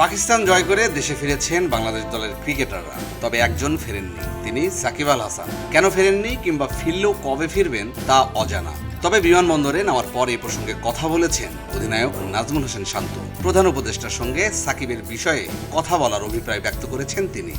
পাকিস্তান জয় করে দেশে ফিরেছেন বাংলাদেশ দলের ক্রিকেটাররা। তবে একজন ফেরেননি, তিনি সাকিব আল হাসান। কেন ফেরেননি কিংবা ফিরলেও কবে ফিরবেন তা অজানা। তবে বিমানবন্দরে নামার পর এ প্রসঙ্গে কথা বলেছেন অধিনায়ক নাজমুল হোসেন শান্ত। প্রধান উপদেষ্টার সঙ্গে সাকিবের বিষয়ে কথা বলার অভিপ্রায় ব্যক্ত করেছেন তিনি।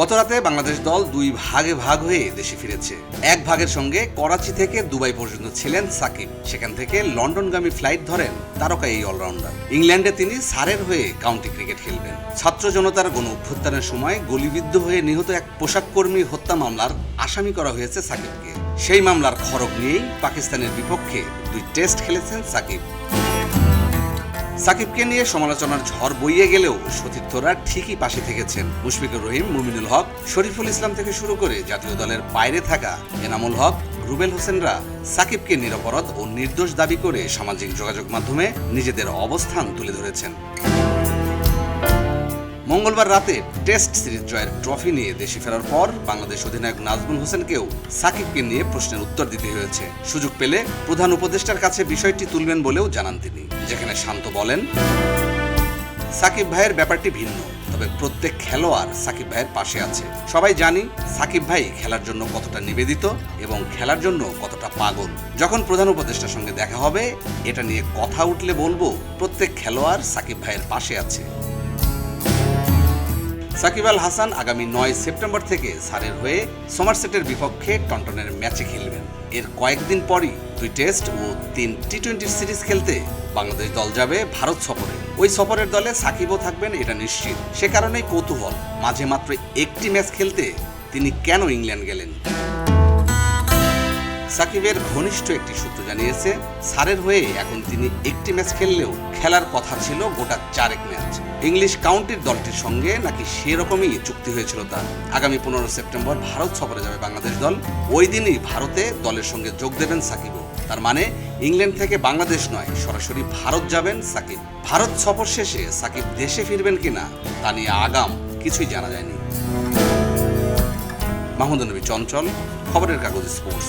গতরাতে বাংলাদেশ দল দুই ভাগে ভাগ হয়ে দেশে ফিরেছে। এক ভাগের সঙ্গে করাচি থেকে দুবাই পর্যন্ত ছিলেন সাকিব। সেখান থেকে লন্ডনগামী ফ্লাইট ধরেন তারকা এই অলরাউন্ডার। ইংল্যান্ডে তিনি সারের হয়ে কাউন্টি ক্রিকেট খেলবেন। ছাত্র জনতার গণ অভ্যুত্থানের সময় গুলিবিদ্ধ হয়ে নিহত এক পোশাক কর্মী হত্যা মামলার আসামি করা হয়েছে সাকিবকে। সেই মামলার খড়গ নিয়েই পাকিস্তানের বিপক্ষে দুই টেস্ট খেলেছেন সাকিব। সাকিবকে নিয়ে সমালোচনার ঝড় বইয়ে গেলেও সতীর্থরা ঠিকই পাশে থেকেছেন। মুশফিকুর রহিম, মুমিনুল হক, শরীফুল ইসলাম থেকে শুরু করে জাতীয় দলের বাইরে থাকা এনামুল হক, রুবেল হোসেনরা সাকিবকে নিরপরাধ ও নির্দোষ দাবি করে সামাজিক যোগাযোগ মাধ্যমে নিজেদের অবস্থান তুলে ধরেছেন। মঙ্গলবার রাতে টেস্ট সিরিজ জয়ের ট্রফি নিয়ে দেশে ফেরার পর বাংলাদেশ অধিনায়ক নাজমুল হোসেনকেও সাকিবকে নিয়ে প্রশ্নের উত্তর দিতে হয়েছে। সুযোগ পেলে প্রধান উপদেষ্টার কাছে বিষয়টি তুলবেন বলেও জানান তিনি। যেখানে শান্ত বলেন, সাকিব ভাইয়ের ব্যাপারটি ভিন্ন, তবে প্রত্যেক খেলোয়াড় সাকিব ভাইয়ের পাশে আছে। সবাই জানি সাকিব ভাই খেলার জন্য কতটা নিবেদিত এবং খেলার জন্য কতটা পাগল। যখন প্রধান উপদেষ্টার সঙ্গে দেখা হবে, এটা নিয়ে কথা উঠলে বলব, প্রত্যেক খেলোয়াড় সাকিব ভাইয়ের পাশে আছে। সাকিব আল হাসান আগামী নয় সেপ্টেম্বর থেকে সারের হয়ে সমারসেটের বিপক্ষে টন্টনের ম্যাচে খেলবেন। এর কয়েকদিন পরই দুই টেস্ট ও তিন টি টোয়েন্টি সিরিজ খেলতে বাংলাদেশ দল যাবে ভারত সফরে। ওই সফরের দলে সাকিবও থাকবেন, এটা নিশ্চিত। সে কারণেই কৌতূহল। মাঝে মাত্র একটি ম্যাচ খেলতে তিনি কেন ইংল্যান্ড গেলেন? সাকিবের ঘনিষ্ঠ একটি সূত্র জানিয়েছে, সারের হয়ে এখন তিনি একটি ম্যাচ খেললেও খেলার কথা ছিল গোটা চারেক ম্যাচ। ইংলিশ কাউন্টির দলটির সঙ্গে নাকি সেরকমই চুক্তি হয়েছিল তার। আগামী পনেরো সেপ্টেম্বর ভারত সফরে যাবে বাংলাদেশ দল। ওই দিনই ভারতে দলের সঙ্গে যোগ দেবেন সাকিবও। তার মানে ইংল্যান্ড থেকে বাংলাদেশ নয়, সরাসরি ভারত যাবেন সাকিব। ভারত সফর শেষে সাকিব দেশে ফিরবেন কিনা, তা নিয়ে আগাম কিছুই জানা যায়নি। মাহমুদ নবী চঞ্চল, খবরের কাগজ স্পোর্টস।